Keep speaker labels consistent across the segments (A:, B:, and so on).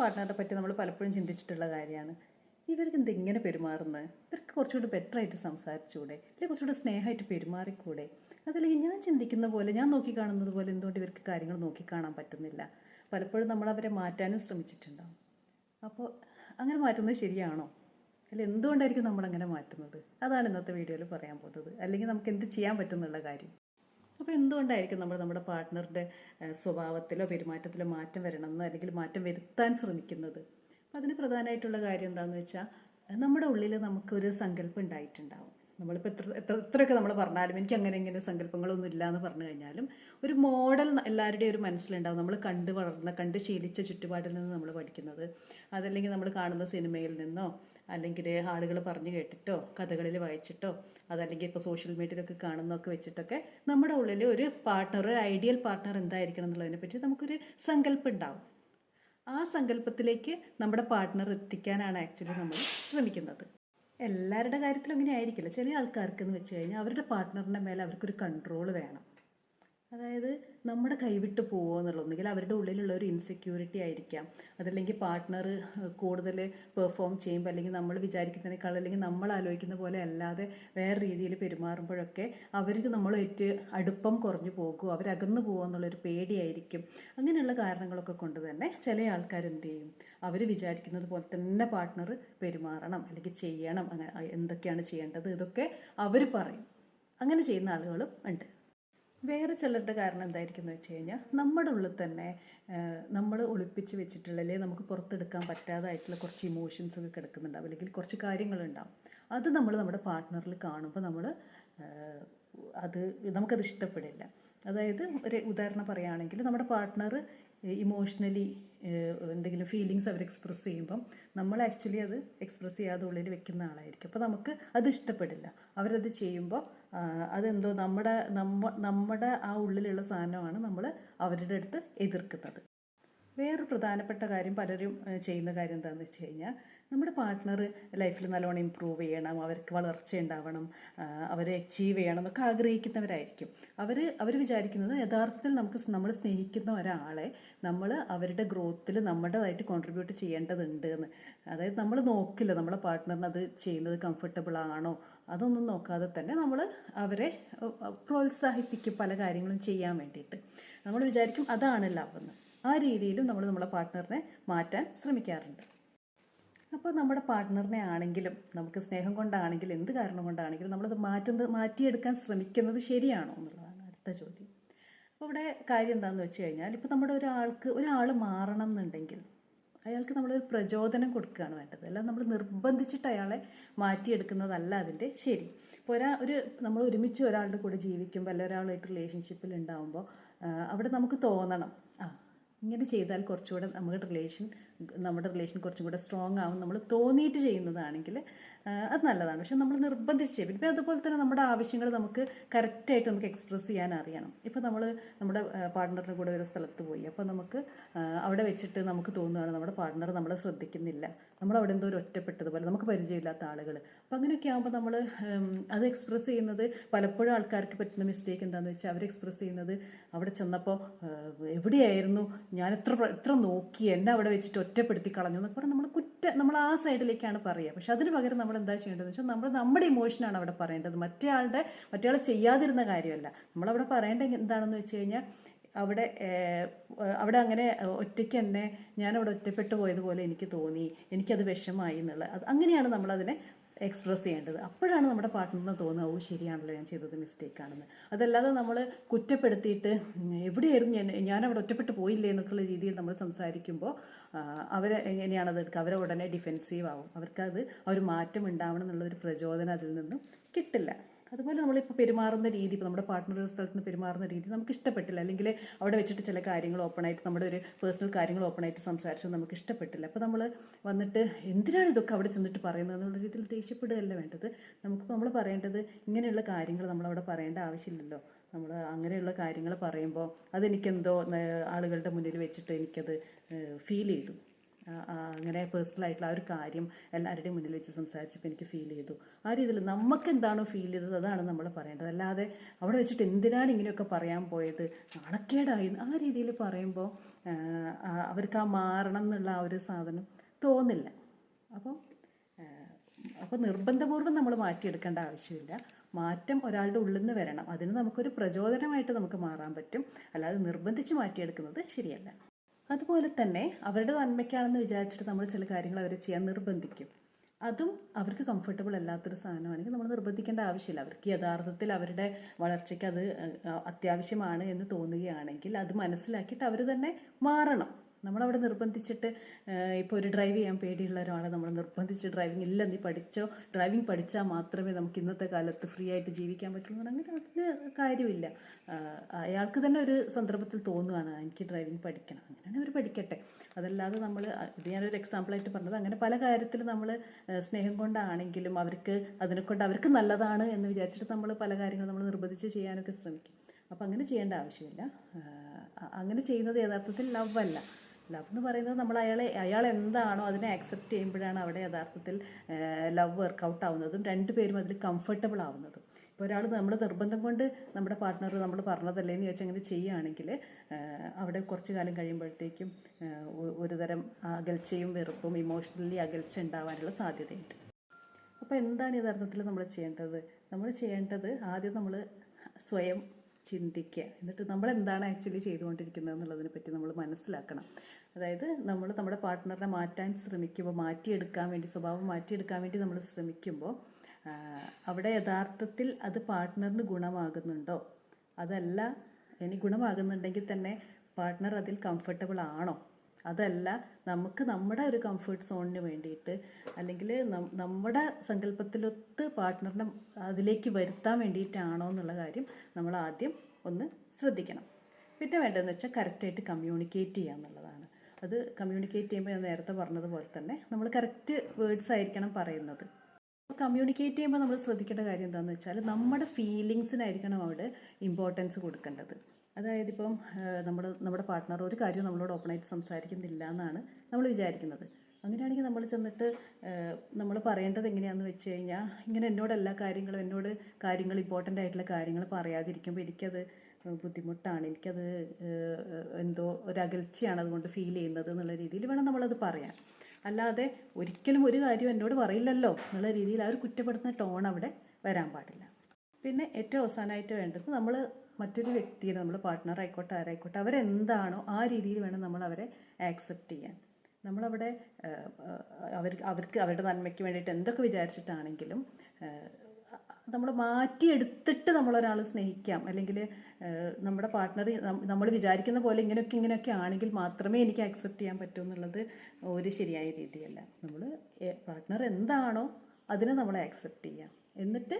A: പാർട്ട്ണറെ പറ്റി നമ്മൾ പലപ്പോഴും ചിന്തിച്ചിട്ടുള്ള കാര്യമാണ്. ഇവർക്ക് എന്ത് ഇങ്ങനെ പെരുമാറുന്നത്? ഇവർക്ക് കുറച്ചുകൂടി ബെറ്റർ ആയിട്ട് സംസാരിച്ചുകൂടെ അല്ലെങ്കിൽ കുറച്ചുകൂടി സ്നേഹമായിട്ട് പെരുമാറിക്കൂടെ? അതല്ലെങ്കിൽ ഞാൻ ചിന്തിക്കുന്ന പോലെ ഞാൻ നോക്കിക്കാണുന്നത് പോലെ എന്തുകൊണ്ട് ഇവർക്ക് കാര്യങ്ങൾ നോക്കിക്കാണാൻ പറ്റുന്നില്ല? പലപ്പോഴും നമ്മൾ അവരെ മാറ്റാനും ശ്രമിച്ചിട്ടുണ്ടാവും. അപ്പോൾ അങ്ങനെ മാറ്റുന്നത് ശരിയാണോ? അല്ല എന്തുകൊണ്ടായിരിക്കും നമ്മൾ അങ്ങനെ മാറ്റുന്നത്? അതാണ് ഇന്നത്തെ വീഡിയോയിൽ പറയാൻ പോകുന്നത്. അല്ലെങ്കിൽ നമുക്ക് എന്ത് ചെയ്യാൻ പറ്റുന്നുള്ള കാര്യം. അപ്പോൾ എന്തുകൊണ്ടായിരിക്കും നമ്മൾ നമ്മുടെ പാർട്ട്ണറുടെ സ്വഭാവത്തിലോ പെരുമാറ്റത്തിലോ മാറ്റം വരണമെന്നോ അല്ലെങ്കിൽ മാറ്റം വരുത്താൻ ശ്രമിക്കുന്നത്? അപ്പോൾ അതിന് പ്രധാനമായിട്ടുള്ള കാര്യം എന്താണെന്ന് വെച്ചാൽ നമ്മുടെ ഉള്ളിൽ നമുക്കൊരു സങ്കല്പം ഉണ്ടായിട്ടുണ്ടാവും. നമ്മളിപ്പോൾ എത്ര എത്ര എത്രയൊക്കെ നമ്മൾ പറഞ്ഞാലും എനിക്ക് അങ്ങനെ ഇങ്ങനെ സങ്കല്പങ്ങളൊന്നും ഇല്ല എന്ന് പറഞ്ഞു കഴിഞ്ഞാലും ഒരു മോഡൽ എല്ലാവരുടെയും ഒരു മനസ്സിലുണ്ടാവും. നമ്മൾ കണ്ട് വളർന്ന കണ്ട് ശീലിച്ച ചുറ്റുപാടിൽ നിന്ന് നമ്മൾ പഠിക്കുന്നത്. അതല്ലെങ്കിൽ നമ്മൾ കാണുന്ന സിനിമയിൽ നിന്നോ അല്ലെങ്കിൽ ആളുകൾ പറഞ്ഞു കേട്ടിട്ടോ കഥകളിൽ വായിച്ചിട്ടോ അതല്ലെങ്കിൽ ഇപ്പോൾ സോഷ്യൽ മീഡിയയിലൊക്കെ കാണുന്നതൊക്കെ വെച്ചിട്ടൊക്കെ നമ്മുടെ ഉള്ളിൽ ഒരു പാർട്ട്ണർ ഐഡിയൽ പാർട്ട്ണർ എന്തായിരിക്കണം എന്നുള്ളതിനെ പറ്റി നമുക്കൊരു സങ്കല്പം ഉണ്ടാവും. ആ സങ്കല്പത്തിലേക്ക് നമ്മുടെ പാർട്ട്ണർ എത്തിക്കാനാണ് ആക്ച്വലി നമ്മൾ ശ്രമിക്കുന്നത്. എല്ലാവരുടെ കാര്യത്തിലും അങ്ങനെ ആയിരിക്കില്ല ചില ആൾക്കാർക്ക് എന്ന് വെച്ച് കഴിഞ്ഞാൽ അവരുടെ പാർട്ട്ണറിന്റെ മേലെ അവർക്കൊരു കൺട്രോൾ വേണം. അതായത് നമ്മുടെ കൈവിട്ട് പോകുമോ എന്നുള്ളത്. ഒന്നുകിൽ അവരുടെ ഉള്ളിലുള്ള ഒരു ഇൻസെക്യൂരിറ്റി ആയിരിക്കാം. അതല്ലെങ്കിൽ പാർട്ട്ണർ കൂടുതൽ പെർഫോം ചെയ്യുമ്പോൾ അല്ലെങ്കിൽ നമ്മൾ വിചാരിക്കുന്നതിനേക്കാൾ അല്ലെങ്കിൽ നമ്മൾ ആലോചിക്കുന്ന പോലെ അല്ലാതെ വേറെ രീതിയിൽ പെരുമാറുമ്പോഴൊക്കെ അവർക്ക് നമ്മളേറ്റ് അടുപ്പം കുറഞ്ഞു പോകുമോ അവരകന്നു പോകുമോ എന്നുള്ളൊരു പേടിയായിരിക്കും. അങ്ങനെയുള്ള കാരണങ്ങളൊക്കെ കൊണ്ട് തന്നെ ചില ആൾക്കാർ എന്ത് ചെയ്യും? അവർ വിചാരിക്കുന്നത് പോലെ തന്നെ പാർട്ട്ണർ പെരുമാറണം അല്ലെങ്കിൽ ചെയ്യണം. അങ്ങനെ എന്തൊക്കെയാണ് ചെയ്യേണ്ടത്? ഇതൊക്കെ അവർ പറയും. അങ്ങനെ ചെയ്യുന്ന ആളുകളും ഉണ്ട്. വേറെ ചിലരുടെ കാരണം എന്തായിരിക്കും എന്ന് വെച്ച് കഴിഞ്ഞാൽ നമ്മുടെ ഉള്ളിൽ തന്നെ നമ്മൾ ഒളിപ്പിച്ച് വെച്ചിട്ടുള്ള നമുക്ക് പുറത്തെടുക്കാൻ പറ്റാതായിട്ടുള്ള കുറച്ച് ഇമോഷൻസ് ഒക്കെ കിടക്കുന്നുണ്ടാവും. അല്ലെങ്കിൽ കുറച്ച് കാര്യങ്ങളുണ്ടാവും. അത് നമ്മൾ നമ്മുടെ പാർട്ട്ണറിൽ കാണുമ്പോൾ നമ്മൾ അത് നമുക്കത് ഇഷ്ടപ്പെടില്ല. അതായത് ഒരു ഉദാഹരണം പറയുകയാണെങ്കിൽ നമ്മുടെ പാർട്ട്ണർ ഇമോഷണലി എന്തെങ്കിലും ഫീലിങ്സ് അവർ എക്സ്പ്രസ് ചെയ്യുമ്പം നമ്മൾ ആക്ച്വലി അത് എക്സ്പ്രസ് ചെയ്യാതെ ഉള്ളിൽ വെക്കുന്ന ആളായിരിക്കും. അപ്പോൾ നമുക്ക് അത് ഇഷ്ടപ്പെടില്ല. അവരത് ചെയ്യുമ്പോൾ അതെന്തോ നമ്മുടെ നമ്മ നമ്മുടെ ആ ഉള്ളിലുള്ള സാധനമാണ് നമ്മൾ അവരുടെ അടുത്ത് എതിർക്കുന്നത്. വേറൊരു പ്രധാനപ്പെട്ട കാര്യം പലരും ചെയ്യുന്ന കാര്യം എന്താണെന്ന് വെച്ച് കഴിഞ്ഞാൽ നമ്മുടെ പാർട്ട്ണർ ലൈഫിൽ നല്ലോണം ഇമ്പ്രൂവ് ചെയ്യണം അവർക്ക് വളർച്ച ഉണ്ടാവണം അവരെ അച്ചീവ് ചെയ്യണം എന്നൊക്കെ ആഗ്രഹിക്കുന്നവരായിരിക്കും. അവർ അവർ വിചാരിക്കുന്നത് യഥാർത്ഥത്തിൽ നമുക്ക് നമ്മൾ സ്നേഹിക്കുന്ന ഒരാളെ നമ്മൾ അവരുടെ ഗ്രോത്തിൽ നമ്മുടേതായിട്ട് കോൺട്രിബ്യൂട്ട് ചെയ്യേണ്ടതുണ്ട് എന്ന്. അതായത് നമ്മൾ നോക്കില്ല നമ്മുടെ പാർട്ട്ണറിന് അത് ചെയ്യുന്നത് കംഫർട്ടബിൾ ആണോ? അതൊന്നും നോക്കാതെ തന്നെ നമ്മൾ അവരെ പ്രോത്സാഹിപ്പിക്കും പല കാര്യങ്ങളും ചെയ്യാൻ വേണ്ടിയിട്ട്. നമ്മൾ വിചാരിക്കും അതാണ് ലാഭം ആ രീതിയിലും നമ്മൾ നമ്മുടെ പാർട്ട്ണറിനെ മാറ്റാൻ ശ്രമിക്കാറുണ്ട്. അപ്പോൾ നമ്മുടെ പാർട്ട്ണറിനെ ആണെങ്കിലും നമുക്ക് സ്നേഹം കൊണ്ടാണെങ്കിലും എന്ത് കാരണം കൊണ്ടാണെങ്കിലും നമ്മളത് മാറ്റുന്നത് മാറ്റിയെടുക്കാൻ ശ്രമിക്കുന്നത് ശരിയാണോ എന്നുള്ളതാണ് അടുത്ത ചോദ്യം. അപ്പോൾ ഇവിടെ കാര്യം എന്താണെന്ന് വെച്ച് കഴിഞ്ഞാൽ ഇപ്പോൾ നമ്മുടെ ഒരാൾക്ക് ഒരാൾ മാറണം എന്നുണ്ടെങ്കിൽ അയാൾക്ക് നമ്മളൊരു പ്രചോദനം കൊടുക്കുകയാണ് വേണ്ടത്. അല്ല നമ്മൾ നിർബന്ധിച്ചിട്ട് അയാളെ മാറ്റിയെടുക്കുന്നതല്ല അതിന്റെ ശരി. ഇപ്പോൾ ഒരാ ഒരു നമ്മൾ ഒരുമിച്ച് ഒരാളുടെ കൂടെ ജീവിക്കുമ്പോൾ അല്ല ഒരാളായിട്ട് റിലേഷൻഷിപ്പിൽ ഉണ്ടാകുമ്പോൾ അവിടെ നമുക്ക് തോന്നണം. ആ ഇങ്ങനെ ചെയ്താൽ കുറച്ചുകൂടെ നമ്മുടെ റിലേഷൻ നമ്മുടെ റിലേഷൻ കുറച്ചും കൂടെ സ്ട്രോങ് ആവും നമ്മൾ തോന്നിയിട്ട് ചെയ്യുന്നതാണെങ്കിൽ അത് നല്ലതാണ്. പക്ഷെ നമ്മൾ നിർബന്ധിച്ച് ചെയ്യും. പിന്നെ അതുപോലെ തന്നെ നമ്മുടെ ആവശ്യങ്ങൾ നമുക്ക് കറക്റ്റായിട്ട് നമുക്ക് എക്സ്പ്രസ് ചെയ്യാൻ അറിയണം. ഇപ്പോൾ നമ്മൾ നമ്മുടെ പാർട്ട്ണറിന്റെ കൂടെ ഒരു സ്ഥലത്ത് പോയി. അപ്പോൾ നമുക്ക് അവിടെ വെച്ചിട്ട് നമുക്ക് തോന്നുകയാണ് നമ്മുടെ പാർട്ട്ണർ നമ്മളെ ശ്രദ്ധിക്കുന്നില്ല. നമ്മൾ അവിടെ എന്തോ ഒരു ഒറ്റപ്പെട്ടതുപോലെ നമുക്ക് പരിചയമില്ലാത്ത ആളുകൾ അപ്പം അങ്ങനെയൊക്കെ ആകുമ്പോൾ നമ്മൾ അത് എക്സ്പ്രസ് ചെയ്യുന്നത് പലപ്പോഴും ആൾക്കാർക്ക് പറ്റുന്ന മിസ്റ്റേക്ക് എന്താണെന്ന് വെച്ചാൽ അവർ എക്സ്പ്രസ് ചെയ്യുന്നത് അവിടെ ചെന്നപ്പോൾ എവിടെയായിരുന്നു? ഞാൻ എത്ര എത്ര നോക്കി? എന്നെ അവിടെ വെച്ചിട്ട് ഒറ്റപ്പെടുത്തി കളഞ്ഞു എന്നൊക്കെ പറഞ്ഞാൽ നമ്മൾ കുറ്റ നമ്മൾ ആ സൈഡിലേക്കാണ് പറയുക. പക്ഷെ അതിന് പകരം നമ്മൾ എന്താ ചെയ്യേണ്ടതെന്ന് വെച്ചാൽ നമ്മൾ നമ്മുടെ ഇമോഷനാണ് അവിടെ പറയേണ്ടത്. മറ്റേ ആളുടെ മറ്റേ ചെയ്യാതിരുന്ന കാര്യമല്ല. നമ്മളവിടെ പറയേണ്ടത് എന്താണെന്ന് വെച്ച് കഴിഞ്ഞാൽ അവിടെ അവിടെ അങ്ങനെ ഒറ്റയ്ക്ക് തന്നെ ഞാനവിടെ ഒറ്റപ്പെട്ടു പോയതുപോലെ എനിക്ക് തോന്നി. എനിക്കത് വിഷമായി എന്നുള്ളത് അത് അങ്ങനെയാണ് നമ്മളതിനെ എക്സ്പ്രസ് ചെയ്യേണ്ടത്. അപ്പോഴാണ് നമ്മുടെ പാർട്ട്ണറിന് തോന്നുക ഓ ശരിയാണല്ലോ ഞാൻ ചെയ്തത് മിസ്റ്റേക്ക് ആണെന്ന്. അതല്ലാതെ നമ്മൾ കുറ്റപ്പെടുത്തിയിട്ട് എവിടെയായിരുന്നു ഞാൻ ഞാനവിടെ ഒറ്റപ്പെട്ട് പോയില്ലേ എന്നൊക്കെയുള്ള രീതിയിൽ നമ്മൾ സംസാരിക്കുമ്പോൾ അവർ എങ്ങനെയാണ് അത് അവരെ ഉടനെ ഡിഫെൻസീവ് ആവും. അവർക്കത് ഒരു മാറ്റം ഉണ്ടാവണം എന്നുള്ളൊരു പ്രചോദനം അതിൽ നിന്നും കിട്ടില്ല. അതുപോലെ നമ്മളിപ്പോൾ പെരുമാറുന്ന രീതി ഇപ്പോൾ നമ്മുടെ പാർട്ട്ണർ സ്ഥലത്ത് നിന്ന് പെരുമാറുന്ന രീതി നമുക്ക് ഇഷ്ടപ്പെട്ടില്ല. അല്ലെങ്കിൽ അവിടെ വെച്ചിട്ട് ചില കാര്യങ്ങൾ ഓപ്പണായിട്ട് നമ്മുടെ ഒരു പേഴ്സണൽ കാര്യങ്ങൾ ഓപ്പണായിട്ട് സംസാരിച്ചത് നമുക്ക് ഇഷ്ടപ്പെട്ടില്ല. അപ്പോൾ നമ്മൾ വന്നിട്ട് എന്തിനാണ് ഇതൊക്കെ അവിടെ ചെന്നിട്ട് പറയുന്നത് എന്നുള്ള രീതിയിൽ ദേഷ്യപ്പെടുകയല്ല വേണ്ടത്. നമുക്ക് നമ്മൾ പറയേണ്ടത് ഇങ്ങനെയുള്ള കാര്യങ്ങൾ നമ്മളവിടെ പറയേണ്ട ആവശ്യമില്ലല്ലോ. നമ്മൾ അങ്ങനെയുള്ള കാര്യങ്ങൾ പറയുമ്പോൾ അതെനിക്കെന്തോ ആളുകളുടെ മുന്നിൽ വെച്ചിട്ട് എനിക്കത് ഫീൽ ചെയ്തു. അങ്ങനെ പേഴ്സണൽ ആയിട്ടുള്ള ആ ഒരു കാര്യം എല്ലാവരുടെയും മുന്നിൽ വെച്ച് സംസാരിച്ചപ്പോൾ എനിക്ക് ഫീൽ ചെയ്തു. ആ രീതിയിൽ നമുക്ക് എന്താണോ ഫീൽ ചെയ്തത് അതാണ് നമ്മൾ പറയേണ്ടത്. അല്ലാതെ അവിടെ വെച്ചിട്ട് എന്തിനാണ് ഇങ്ങനെയൊക്കെ പറയാൻ പോയത്? നാണക്കേടായി. ആ രീതിയിൽ പറയുമ്പോൾ അവർക്ക് ആ മാറണം എന്നുള്ള ആ ഒരു സാധനം തോന്നില്ല. അപ്പോൾ അപ്പോൾ നിർബന്ധപൂർവം നമ്മൾ മാറ്റിയെടുക്കേണ്ട ആവശ്യമില്ല. മാറ്റം ഒരാളുടെ ഉള്ളിൽ നിന്ന് വരണം. അതിന് നമുക്കൊരു പ്രചോദനമായിട്ട് നമുക്ക് മാറാൻ പറ്റും. അല്ലാതെ നിർബന്ധിച്ച് മാറ്റിയെടുക്കുന്നത് ശരിയല്ല. അതുപോലെ തന്നെ അവരുടെ നന്മയ്ക്കാണെന്ന് വിചാരിച്ചിട്ട് നമ്മൾ ചില കാര്യങ്ങൾ അവരെ ചെയ്യാൻ നിർബന്ധിക്കും. അതും അവർക്ക് കംഫർട്ടബിൾ അല്ലാത്തൊരു സാധനമാണെങ്കിൽ നമ്മൾ നിർബന്ധിക്കേണ്ട ആവശ്യമില്ല. അവർക്ക് യഥാർത്ഥത്തിൽ അവരുടെ വളർച്ചയ്ക്ക് അത് അത്യാവശ്യമാണ് എന്ന് തോന്നുകയാണെങ്കിൽ അത് മനസ്സിലാക്കിയിട്ട് അവർ തന്നെ മാറണം. നമ്മളവിടെ നിർബന്ധിച്ചിട്ട് ഇപ്പോൾ ഒരു ഡ്രൈവ് ചെയ്യാൻ പേടിയുള്ള ഒരാളെ നമ്മൾ നിർബന്ധിച്ച് ഡ്രൈവിംഗ് ഇല്ല നീ പഠിച്ചോ ഡ്രൈവിംഗ് പഠിച്ചാൽ മാത്രമേ നമുക്ക് ഇന്നത്തെ കാലത്ത് ഫ്രീ ആയിട്ട് ജീവിക്കാൻ പറ്റുള്ളൂ എന്ന് പറഞ്ഞാൽ അങ്ങനെ അതിന് കാര്യമില്ല. അയാൾക്ക് തന്നെ ഒരു സന്ദർഭത്തിൽ തോന്നുകയാണ് എനിക്ക് ഡ്രൈവിംഗ് പഠിക്കണം. അങ്ങനെ അവർ പഠിക്കട്ടെ. അതല്ലാതെ നമ്മൾ ഇത് ഞാനൊരു എക്സാമ്പിളായിട്ട് പറഞ്ഞത് അങ്ങനെ പല കാര്യത്തിൽ നമ്മൾ സ്നേഹം കൊണ്ടാണെങ്കിലും അവർക്ക് അതിനെക്കൊണ്ട് അവർക്ക് നല്ലതാണ് എന്ന് വിചാരിച്ചിട്ട് നമ്മൾ പല കാര്യങ്ങളും നമ്മൾ നിർബന്ധിച്ച് ചെയ്യാനൊക്കെ ശ്രമിക്കും. അപ്പം അങ്ങനെ ചെയ്യേണ്ട ആവശ്യമില്ല. അങ്ങനെ ചെയ്യുന്നത് യഥാർത്ഥത്തിൽ ലവ് അല്ല ലവ് എന്ന് പറയുന്നത് നമ്മൾ അയാളെ അയാൾ എന്താണോ അതിനെ ആക്സെപ്റ്റ് ചെയ്യുമ്പോഴാണ് അവിടെ യഥാർത്ഥത്തിൽ ലവ് വർക്കൗട്ട് ആവുന്നതും രണ്ടുപേരും അതിൽ കംഫർട്ടബിൾ ആവുന്നതും. ഇപ്പോൾ ഒരാൾ നമ്മൾ നിർബന്ധം കൊണ്ട് നമ്മുടെ പാർട്ട്ണർ നമ്മൾ പറഞ്ഞതല്ലേ എന്ന് ചോദിച്ചാൽ അങ്ങനെ ചെയ്യുകയാണെങ്കിൽ അവിടെ കുറച്ച് കാലം കഴിയുമ്പോഴത്തേക്കും ഒരുതരം അകൽച്ചയും വെറുപ്പും ഇമോഷണലി അകൽച്ച ഉണ്ടാവാനുള്ള സാധ്യതയുണ്ട്. അപ്പോൾ എന്താണ് യഥാർത്ഥത്തിൽ നമ്മൾ ചെയ്യേണ്ടത്? നമ്മൾ ചെയ്യേണ്ടത് ആദ്യം നമ്മൾ സ്വയം ചിന്തിക്കുക. എന്നിട്ട് നമ്മൾ എന്താണ് ആക്ച്വലി ചെയ്തുകൊണ്ടിരിക്കുന്നത് എന്നുള്ളതിനെ പറ്റി നമ്മൾ മനസ്സിലാക്കണം. അതായത് നമ്മൾ നമ്മുടെ പാർട്ട്ണറിനെ മാറ്റാൻ ശ്രമിക്കുമ്പോൾ മാറ്റിയെടുക്കാൻ വേണ്ടി സ്വഭാവം മാറ്റിയെടുക്കാൻ വേണ്ടി നമ്മൾ ശ്രമിക്കുമ്പോൾ അവിടെ യഥാർത്ഥത്തിൽ അത് പാർട്ട്ണറിന് ഗുണമാകുന്നുണ്ടോ? അതല്ല ഇനി ഗുണമാകുന്നുണ്ടെങ്കിൽ തന്നെ പാർട്ട്ണർ അതിൽ കംഫർട്ടബിൾ ആണോ? അതല്ല നമുക്ക് നമ്മുടെ ഒരു കംഫർട്ട് സോണിന് വേണ്ടിയിട്ട് അല്ലെങ്കിൽ നമ്മുടെ സങ്കല്പത്തിലൊത്ത് പാർട്ട്ണറിനെ അതിലേക്ക് വരുത്താൻ വേണ്ടിയിട്ടാണോ എന്നുള്ള കാര്യം നമ്മൾ ആദ്യം ഒന്ന് ശ്രദ്ധിക്കണം. പിന്നെ വേണ്ടതെന്ന് വെച്ചാൽ കറക്റ്റായിട്ട് കമ്മ്യൂണിക്കേറ്റ് ചെയ്യുക എന്നുള്ളതാണ്. അത് കമ്മ്യൂണിക്കേറ്റ് ചെയ്യുമ്പോൾ ഞാൻ നേരത്തെ പറഞ്ഞതുപോലെ തന്നെ നമ്മൾ കറക്റ്റ് വേർഡ്സ് ആയിരിക്കണം പറയുന്നത്. കമ്മ്യൂണിക്കേറ്റ് ചെയ്യുമ്പോൾ നമ്മൾ ശ്രദ്ധിക്കേണ്ട കാര്യം എന്താണെന്ന് വെച്ചാൽ നമ്മുടെ ഫീലിങ്സിനായിരിക്കണം അവിടെ ഇമ്പോർട്ടൻസ് കൊടുക്കേണ്ടത്. അതായത് ഇപ്പം നമ്മൾ നമ്മുടെ പാർട്ട്ണർ ഒരു കാര്യവും നമ്മളോട് ഓപ്പണായിട്ട് സംസാരിക്കുന്നില്ല എന്നാണ് നമ്മൾ വിചാരിക്കുന്നത്. അങ്ങനെയാണെങ്കിൽ നമ്മൾ ചെന്നിട്ട് നമ്മൾ പറയേണ്ടത് എങ്ങനെയാണെന്ന് വെച്ച് കഴിഞ്ഞാൽ ഇങ്ങനെ എന്നോട് എല്ലാ കാര്യങ്ങളും എന്നോട് കാര്യങ്ങൾ ഇമ്പോർട്ടന്റ് ആയിട്ടുള്ള കാര്യങ്ങൾ പറയാതിരിക്കുമ്പോൾ എനിക്കത് ബുദ്ധിമുട്ടാണ്. എനിക്കത് എന്തോ ഒരു അകൽച്ചയാണ് അതുകൊണ്ട് ഫീൽ ചെയ്യുന്നത് എന്നുള്ള രീതിയിൽ വേണം നമ്മളത് പറയാൻ. അല്ലാതെ ഒരിക്കലും ഒരു കാര്യം എന്നോട് പറയില്ലല്ലോ എന്നുള്ള രീതിയിൽ ആ ഒരു കുറ്റപ്പെടുത്തുന്ന ടോൺ അവിടെ വരാൻ പാടില്ല. പിന്നെ ഏറ്റവും അവസാനമായിട്ട് വേണ്ടത് നമ്മൾ മറ്റൊരു വ്യക്തിയെ നമ്മൾ പാർട്ട്ണർ ആയിക്കോട്ടെ ആരായിക്കോട്ടെ അവരെന്താണോ ആ രീതിയിൽ വേണം നമ്മൾ അവരെ ആക്സെപ്റ്റ് ചെയ്യാൻ. നമ്മളവിടെ അവർ അവർക്ക് അവരുടെ നന്മയ്ക്ക് വേണ്ടിയിട്ട് എന്തൊക്കെ വിചാരിച്ചിട്ടാണെങ്കിലും നമ്മൾ മാറ്റിയെടുത്തിട്ട് നമ്മളൊരാൾ സ്നേഹിക്കാം. അല്ലെങ്കിൽ നമ്മുടെ പാർട്ട്ണർ നമ്മൾ വിചാരിക്കുന്ന പോലെ ഇങ്ങനെയൊക്കെ ഇങ്ങനെയൊക്കെ ആണെങ്കിൽ മാത്രമേ എനിക്ക് ആക്സെപ്റ്റ് ചെയ്യാൻ പറ്റൂ എന്നുള്ളത് ഒരു ശരിയായ രീതിയല്ല. നമ്മൾ പാർട്ട്ണർ എന്താണോ അതിനെ നമ്മൾ ആക്സെപ്റ്റ് ചെയ്യാം. എന്നിട്ട്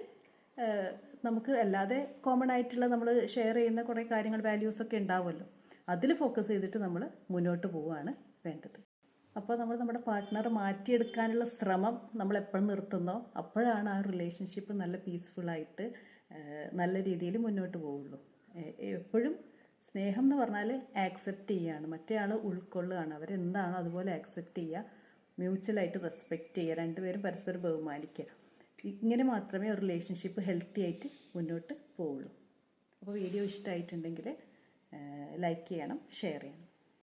A: നമുക്ക് അല്ലാതെ കോമൺ ആയിട്ടുള്ള നമ്മൾ ഷെയർ ചെയ്യുന്ന കുറേ കാര്യങ്ങൾ വാല്യൂസൊക്കെ ഉണ്ടാവുമല്ലോ. അതിൽ ഫോക്കസ് ചെയ്തിട്ട് നമ്മൾ മുന്നോട്ട് പോവുകയാണ് വേണ്ടത്. അപ്പോൾ നമ്മൾ നമ്മുടെ പാർട്ട്ണർ മാറ്റിയെടുക്കാനുള്ള ശ്രമം നമ്മൾ എപ്പോഴും നിർത്തുന്നോ? അപ്പോഴാണ് ആ റിലേഷൻഷിപ്പ് നല്ല പീസ്ഫുള്ളായിട്ട് നല്ല രീതിയിൽ മുന്നോട്ട് പോവുള്ളൂ. എപ്പോഴും സ്നേഹം എന്ന് പറഞ്ഞാൽ ആക്സെപ്റ്റ് ചെയ്യുകയാണ് മറ്റേ ആൾ ഉൾക്കൊള്ളുകയാണ്. അവരെന്താണോ അതുപോലെ ആക്സെപ്റ്റ് ചെയ്യുക. മ്യൂച്വലായിട്ട് റെസ്പെക്റ്റ് ചെയ്യുക. രണ്ടുപേരും പരസ്പരം ബഹുമാനിക്കുക. ഇങ്ങനെ മാത്രമേ റിലേഷൻഷിപ്പ് ഹെൽത്തി ആയിട്ട് മുന്നോട്ട് പോവുള്ളൂ. അപ്പോൾ വീഡിയോ ഇഷ്ടമായിട്ടുണ്ടെങ്കിൽ ലൈക്ക് ചെയ്യണം ഷെയർ ചെയ്യണം.